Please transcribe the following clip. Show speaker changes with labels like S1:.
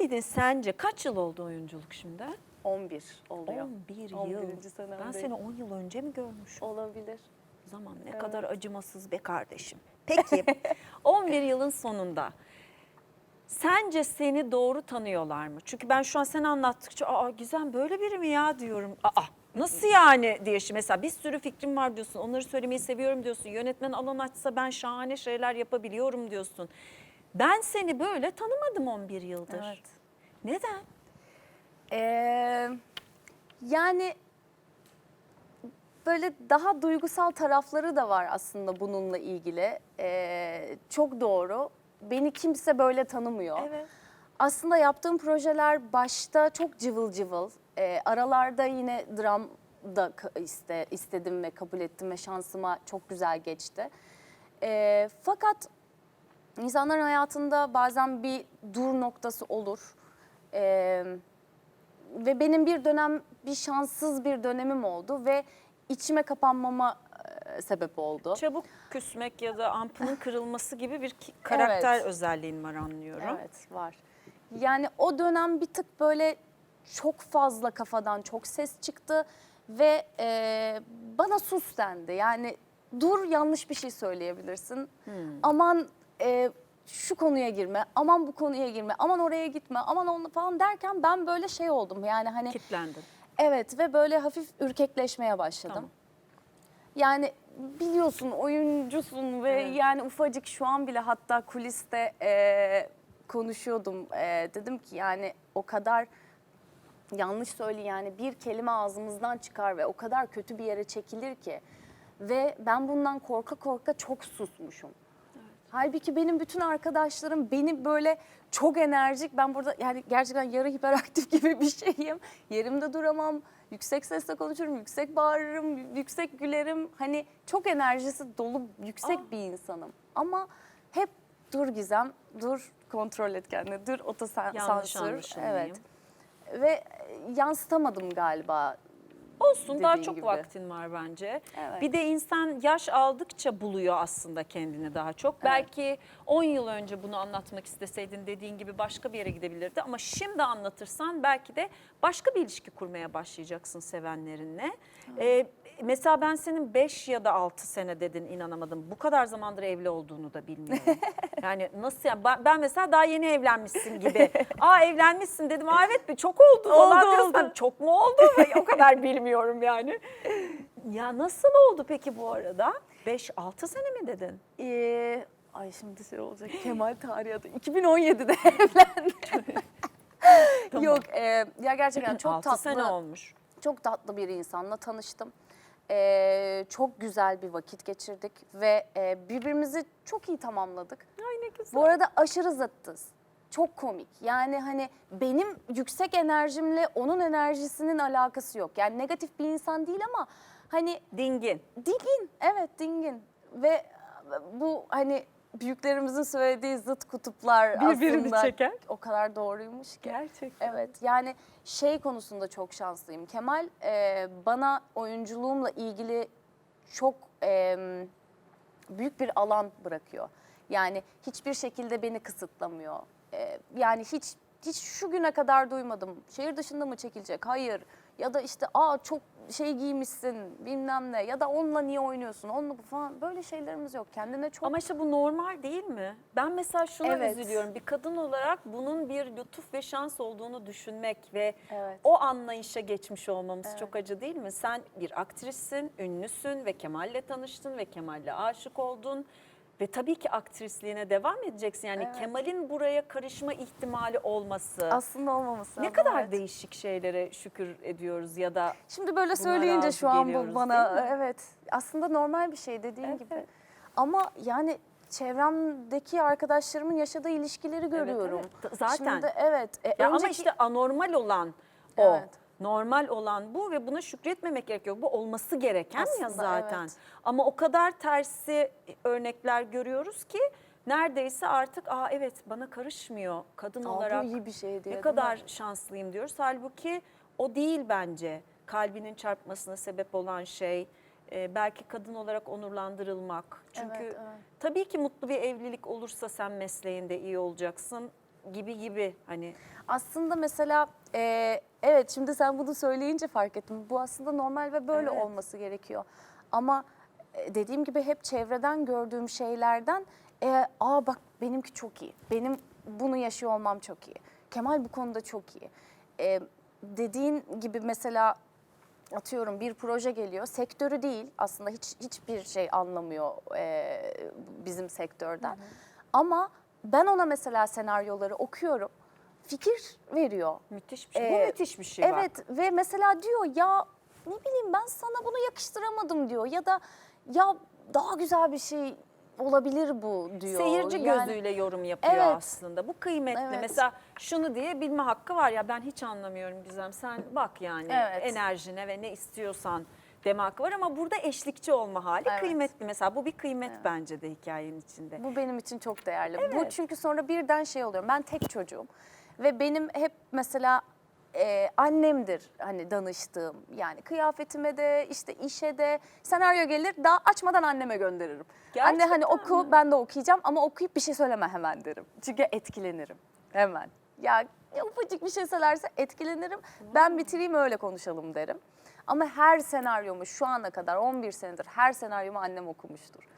S1: dedin sence kaç yıl oldu oyunculuk şimdi?
S2: 11 oluyor.
S1: 11
S2: 11.
S1: yıl. Ben
S2: senemdeyim.
S1: seni 10 yıl önce mi görmüşüm?
S2: Olabilir.
S1: Zaman ne
S2: Evet.
S1: kadar acımasız be kardeşim. Peki 11 yılın sonunda sence seni doğru tanıyorlar mı? Çünkü ben şu an sen anlattıkça aa Gizem böyle biri mi ya diyorum. Aa nasıl yani diye şimdi mesela bir sürü fikrim var diyorsun. Onları söylemeyi seviyorum diyorsun. Yönetmen alan açsa ben şahane şeyler yapabiliyorum diyorsun. Ben seni böyle tanımadım 11 yıldır.
S2: Evet.
S1: Neden?
S2: Ee, yani böyle daha duygusal tarafları da var aslında bununla ilgili. Ee, çok doğru. Beni kimse böyle tanımıyor.
S1: Evet.
S2: Aslında yaptığım projeler başta çok cıvıl cıvıl. Ee, aralarda yine dram da iste, istedim ve kabul ettim ve şansıma çok güzel geçti. Ee, fakat insanların hayatında bazen bir dur noktası olur. Ee, ve benim bir dönem bir şanssız bir dönemim oldu ve içime kapanmama e, sebep oldu.
S1: Çabuk küsmek ya da ampulün kırılması gibi bir ki- karakter
S2: Evet.
S1: özelliğin var anlıyorum.
S2: Evet var. Yani o dönem bir tık böyle çok fazla kafadan çok ses çıktı ve e, bana sus dendi. Yani dur yanlış bir şey söyleyebilirsin. Aman e, şu konuya girme, aman bu konuya girme, aman oraya gitme, aman onu falan derken ben böyle şey oldum. Yani hani
S1: Kitlendin.
S2: Evet ve böyle hafif ürkekleşmeye başladım.
S1: Tamam.
S2: Yani biliyorsun oyuncusun ve
S1: Evet.
S2: yani ufacık şu an bile hatta kuliste e, konuşuyordum. E, dedim ki yani o kadar yanlış söyle yani bir kelime ağzımızdan çıkar ve o kadar kötü bir yere çekilir ki. Ve ben bundan korka korka çok susmuşum. Halbuki benim bütün arkadaşlarım beni böyle çok enerjik. Ben burada yani gerçekten yarı hiperaktif gibi bir şeyim. Yerimde duramam. Yüksek sesle konuşurum, yüksek bağırırım, yüksek gülerim. Hani çok enerjisi dolu, yüksek
S1: Aa.
S2: bir insanım. Ama hep dur Gizem, dur kontrol et kendini, dur
S1: Yanlış
S2: otosansür.
S1: anlaşılmayayım.
S2: Evet. Ve yansıtamadım galiba.
S1: Olsun daha çok
S2: gibi.
S1: vaktin var bence.
S2: Evet.
S1: Bir de insan yaş aldıkça buluyor aslında kendini daha çok. Belki 10 yıl önce bunu anlatmak isteseydin dediğin gibi başka bir yere gidebilirdi. Ama şimdi anlatırsan belki de başka bir ilişki kurmaya başlayacaksın sevenlerinle. Ee, mesela ben senin 5 ya da 6 sene dedin inanamadım. Bu kadar zamandır evli olduğunu da bilmiyorum. yani nasıl ya ben, ben mesela daha yeni evlenmişsin gibi. Aa evlenmişsin dedim. Aa evet çok oldu. falan
S2: Oldu, oldu.
S1: Çok mu oldu? o kadar bilmiyorum yani. Ya nasıl oldu peki bu arada? 5-6 sene mi dedin?
S2: Ee, ay şimdi şey olacak Kemal tarihi adı. 2017'de evlendim.
S1: Tamam.
S2: Yok e, ya gerçekten çok
S1: 6
S2: tatlı.
S1: sene olmuş.
S2: Çok tatlı bir insanla tanıştım. Ee, çok güzel bir vakit geçirdik ve e, birbirimizi çok iyi tamamladık.
S1: Ay ne güzel.
S2: Bu arada aşırı zıttız. Çok komik. Yani hani benim yüksek enerjimle onun enerjisinin alakası yok. Yani negatif bir insan değil ama hani
S1: Dingin.
S2: dingin. Evet dingin. Ve bu hani büyüklerimizin söylediği zıt kutuplar
S1: Birbirini
S2: aslında
S1: çeken.
S2: o kadar doğruymuş ki.
S1: Gerçekten.
S2: Evet yani şey konusunda çok şanslıyım. Kemal e, bana oyunculuğumla ilgili çok e, büyük bir alan bırakıyor. Yani hiçbir şekilde beni kısıtlamıyor. E, yani hiç hiç şu güne kadar duymadım. Şehir dışında mı çekilecek? Hayır. Ya da işte aa çok şey giymişsin bilmem ne ya da onunla niye oynuyorsun onunla bu falan böyle şeylerimiz yok. Kendine çok
S1: Ama işte bu normal değil mi? Ben mesela şuna
S2: Evet.
S1: üzülüyorum. Bir kadın olarak bunun bir lütuf ve şans olduğunu düşünmek ve
S2: Evet.
S1: o anlayışa geçmiş olmamız
S2: Evet.
S1: çok acı değil mi? Sen bir aktrissin, ünlüsün ve Kemal'le tanıştın ve Kemal'le aşık oldun. Ve tabii ki aktrisliğine devam edeceksin. Yani
S2: Evet.
S1: Kemal'in buraya karışma ihtimali olması.
S2: aslında olmaması
S1: ne kadar
S2: evet.
S1: değişik şeylere şükür ediyoruz ya da
S2: Şimdi böyle söyleyince şu an bu bana evet aslında normal bir şey dediğin
S1: Evet,
S2: gibi.
S1: evet.
S2: Ama yani çevremdeki arkadaşlarımın yaşadığı ilişkileri görüyorum.
S1: evet. Zaten.
S2: Şimdi evet. e,
S1: Ya ama
S2: önceki-
S1: işte anormal olan o.
S2: Evet.
S1: Normal olan bu ve buna şükretmemek gerekiyor. Bu olması gereken ya
S2: Aslında
S1: zaten.
S2: evet.
S1: Ama o kadar tersi örnekler görüyoruz ki neredeyse artık aa evet bana karışmıyor kadın
S2: Aa,
S1: olarak.
S2: iyi bir şey diye.
S1: ne
S2: değil mi?
S1: kadar şanslıyım diyoruz. Halbuki o değil bence kalbinin çarpmasına sebep olan şey. Ee, belki kadın olarak onurlandırılmak. Çünkü
S2: Evet, evet.
S1: tabii ki mutlu bir evlilik olursa sen mesleğinde iyi olacaksın. Gibi gibi hani
S2: Aslında mesela e, evet şimdi sen bunu söyleyince fark ettim. Bu aslında normal ve böyle
S1: Evet.
S2: olması gerekiyor. Ama e, dediğim gibi hep çevreden gördüğüm şeylerden e, aa bak benimki çok iyi. Benim bunu yaşıyor olmam çok iyi. Kemal bu konuda çok iyi. E, dediğin gibi mesela atıyorum bir proje geliyor. Sektörü değil aslında hiç hiçbir şey anlamıyor e, bizim sektörden. Ama ben ona mesela senaryoları okuyorum. Fikir veriyor.
S1: müthiş bir şey. Bu
S2: Ee,
S1: müthiş bir şey bak.
S2: Evet ve mesela diyor ya ne bileyim ben sana bunu yakıştıramadım diyor ya da ya daha güzel bir şey olabilir bu diyor.
S1: Seyirci
S2: Yani-
S1: gözüyle yorum yapıyor
S2: Evet.
S1: aslında. Bu kıymetli.
S2: Evet.
S1: Mesela şunu diye bilme hakkı var ya ben hiç anlamıyorum Gizem. Sen bak yani
S2: Evet.
S1: enerjine ve ne istiyorsan deme hakkı var ama burada eşlikçi olma hali
S2: Evet.
S1: kıymetli. Mesela bu bir kıymet bence de hikayenin içinde.
S2: Bu benim için çok değerli. Bu
S1: Evet.
S2: çünkü sonra birden şey oluyorum. Ben tek çocuğum ve benim hep mesela e, annemdir hani danıştığım. Yani kıyafetime de işte işe de senaryo gelir daha açmadan anneme gönderirim. Anne hani
S1: Gerçekten
S2: oku ben de okuyacağım ama okuyup bir şey söyleme hemen derim. Çünkü etkilenirim hemen. Ya ufacık bir şey söylerse etkilenirim. Ben bitireyim öyle konuşalım derim. Ama her senaryomu şu ana kadar 11 senedir her senaryomu annem okumuştur.